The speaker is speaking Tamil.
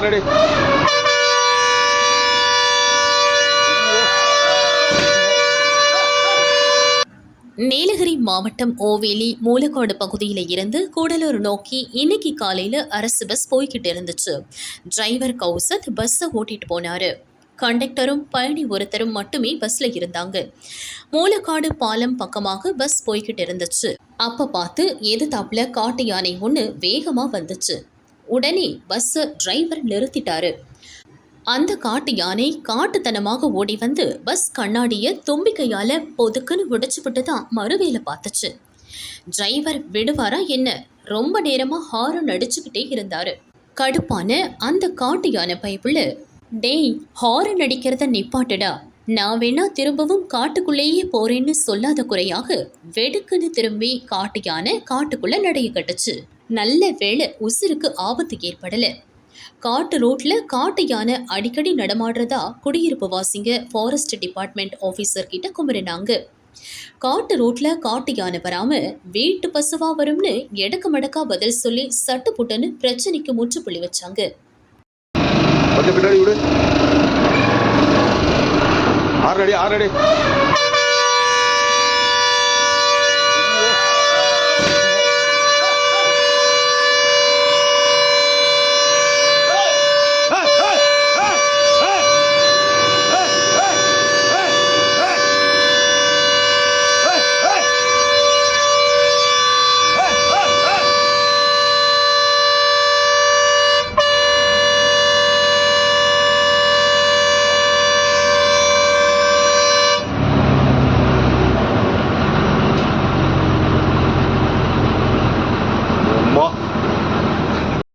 ஆறடி நீலகிரி மாவட்டம் ஓவேலி மூலக்காடு பகுதியில் இருந்து கூடலூர் நோக்கி இன்னைக்கு காலையில் அரசு பஸ் போய்கிட்டு இருந்துச்சு. டிரைவர் கௌசத் பஸ்ஸை ஓட்டிட்டு போனாரு. கண்டக்டரும் பயணி ஒருத்தரும் மட்டுமே பஸ்ஸில் இருந்தாங்க. மூலக்காடு பாலம் பக்கமாக பஸ் போய்கிட்டு இருந்துச்சு. அப்போ பார்த்து எது தாப்புல காட்டு யானை ஒன்று வேகமாக வந்துச்சு. உடனே பஸ்ஸை டிரைவர் நிறுத்திட்டாரு. அந்த காட்டு யானை காட்டுத்தனமாக ஓடி வந்து பஸ் கண்ணாடிய தும்பிக்கையால பொதுக்குன்னு உடைச்சுவிட்டு தான் மறுவேல பார்த்துச்சு. டிரைவர் விடுவாரா என்ன? ரொம்ப நேரமா ஹாரன் அடிச்சுக்கிட்டே இருந்தாரு. கடுப்பான அந்த காட்டு யானை பைப்புல டேய் ஹாரன் அடிக்கிறத நிப்பாட்டுடா. நான் வேணா திரும்பவும் காட்டுக்குள்ளேயே போறேன்னு சொல்லாத குறையாக வெடுக்குன்னு திரும்பி காட்டு யானை காட்டுக்குள்ள நடைய கட்டுச்சு. நல்ல வேளை உசுருக்கு ஆபத்து ஏற்படலை. காட்டு ரோட்ல காட்டு யானை அடிக்கடி நடமாடுறதா குடியிருப்பு வாசிங்க ஃபாரஸ்ட் டிபார்ட்மெண்ட் ஆஃபீஸர் கிட்ட குமரினாங்க காட்டு ரோட்ல காட்டு யானை வராம வீட்டு பசுவா வரும்னு எடக்கு மடக்கா பதில் சொல்லி சட்டு புட்டுன்னு பிரச்சனைக்கு முற்றுப்புள்ளி வச்சாங்க. பின்னாடி விடு. ஆறடி ஆறடி